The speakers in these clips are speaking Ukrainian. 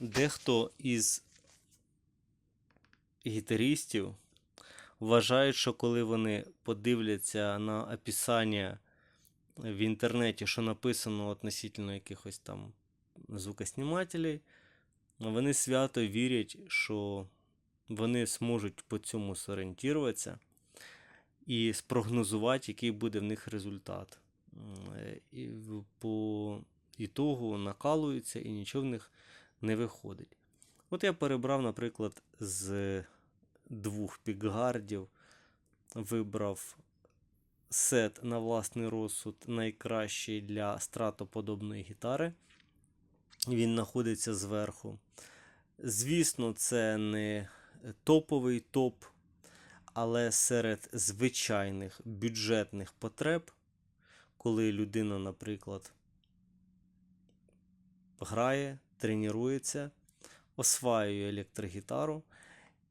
Дехто із гітаристів вважають, що коли вони подивляться на описання в інтернеті, що написано относительно якихось там звукоснімателей, вони свято вірять, що вони зможуть по цьому зорієнтуватися і спрогнозувати, який буде в них результат. Е, І по ітогу накалуються і нічого в них не виходить. От я перебрав, наприклад, з двох пікгардів, вибрав сет на власний розсуд найкращий для стратоподобної гітари. Він знаходиться зверху. Звісно, це не топовий топ, але серед звичайних бюджетних потреб, коли людина, наприклад, грає, тренується, осваює електрогітару,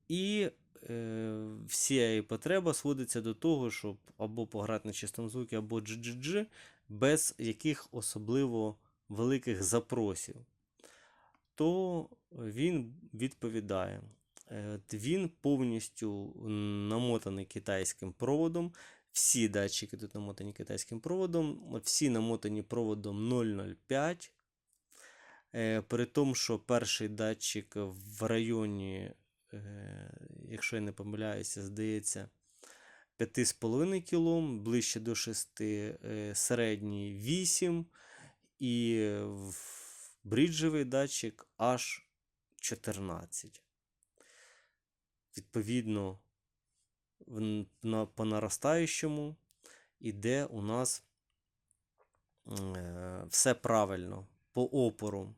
і е, вся її потреба сводиться до того, щоб або пограти на чистому звукі, або GGG, без яких особливо великих запросів, то він відповідає. Е, Він повністю намотаний китайським проводом. Всі датчики тут намотані китайським проводом, всі намотані проводом 005. Е, При тому, що перший датчик в районі, е, якщо я не помиляюся, здається, 5,5 кОм, ближче до 6, е, середній 8 і бріджевий датчик аж 14. Відповідно, на, по наростаючому іде у нас все правильно по опору.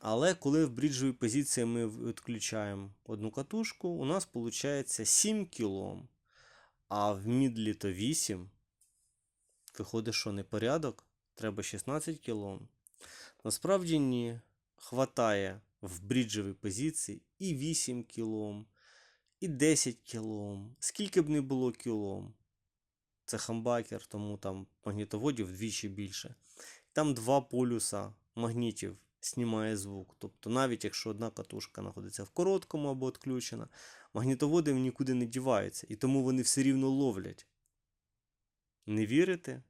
Але коли в бріджовій позиції ми відключаємо одну катушку, у нас виходить 7 кОм, а в мідлі то 8. Виходить, що не порядок, треба 16 кОм. Насправді ні. Хватає в бріджовій позиції і 8 кОм, і 10 кОм. Скільки б не було кілом. Це хамбакер, тому там магнітоводів вдвічі більше. Там два полюса магнітів знімає звук. Тобто, навіть якщо одна катушка знаходиться в короткому або відключена, магнітоводи нікуди не діваються, і тому вони все рівно ловлять. Не вірите?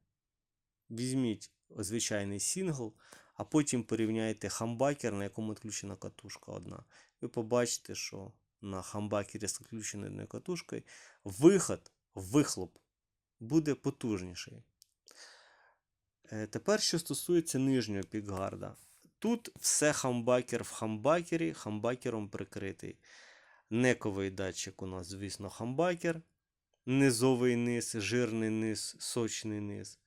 Візьміть звичайний сингл, а потім порівняйте хамбакер, на якому відключена катушка одна. Ви побачите, що на хамбакері з відключеною катушкою виход, вихлоп буде потужніший. Е, Тепер, що стосується нижнього пікгарда. Тут все хамбакер в хамбакері, хамбакером прикритий. Нековий датчик у нас, звісно, хамбакер. Низовий низ, жирний низ, сочний низ.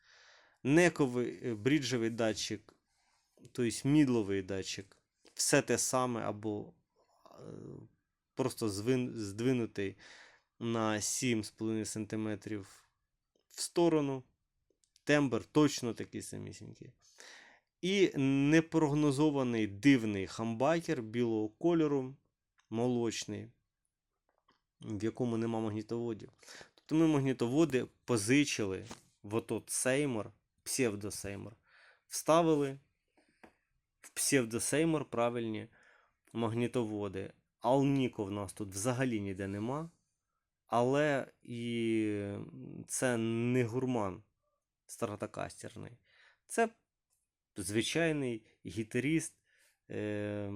Нековий е, бріджевий датчик, тобто мідловий датчик. Все те саме або е, просто здвинутий на 7,5 см в сторону. Тембр точно такий самісінький. І непрогнозований дивний хамбакер білого кольору, молочний, в якому нема магнітоводів. Тобто ми магнітоводи позичили в отот сеймор, псевдосеймор, вставили в псевдосеймор правильні магнітоводи. Алніко в нас тут взагалі ніде нема. Але і це не гурман стратокастерний. Це звичайний гітаріст е,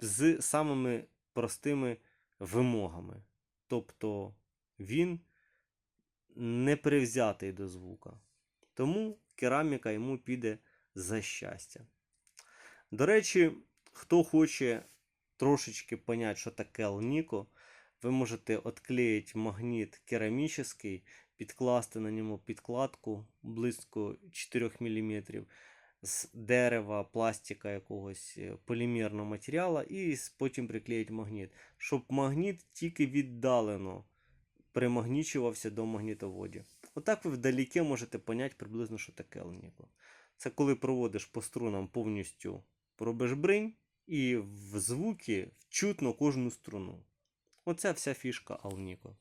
з самими простими вимогами. Тобто він не привзятий до звука. Тому кераміка йому піде за щастя. До речі, хто хоче трошечки поняти, що таке Алніко, ви можете відклеїти магніт керамічний, підкласти на ньому підкладку близько 4 мм з дерева, пластика якогось е, полімерного матеріалу і потім приклеїти магніт, щоб магніт тільки віддалено примагнічувався до магнітоводів. Отак ви вдалеке можете поняти приблизно, що таке Алніко. Це коли проводиш по струнам повністю робиш бринь, і в звуки чутно кожну струну. Оце вся фішка Алніко.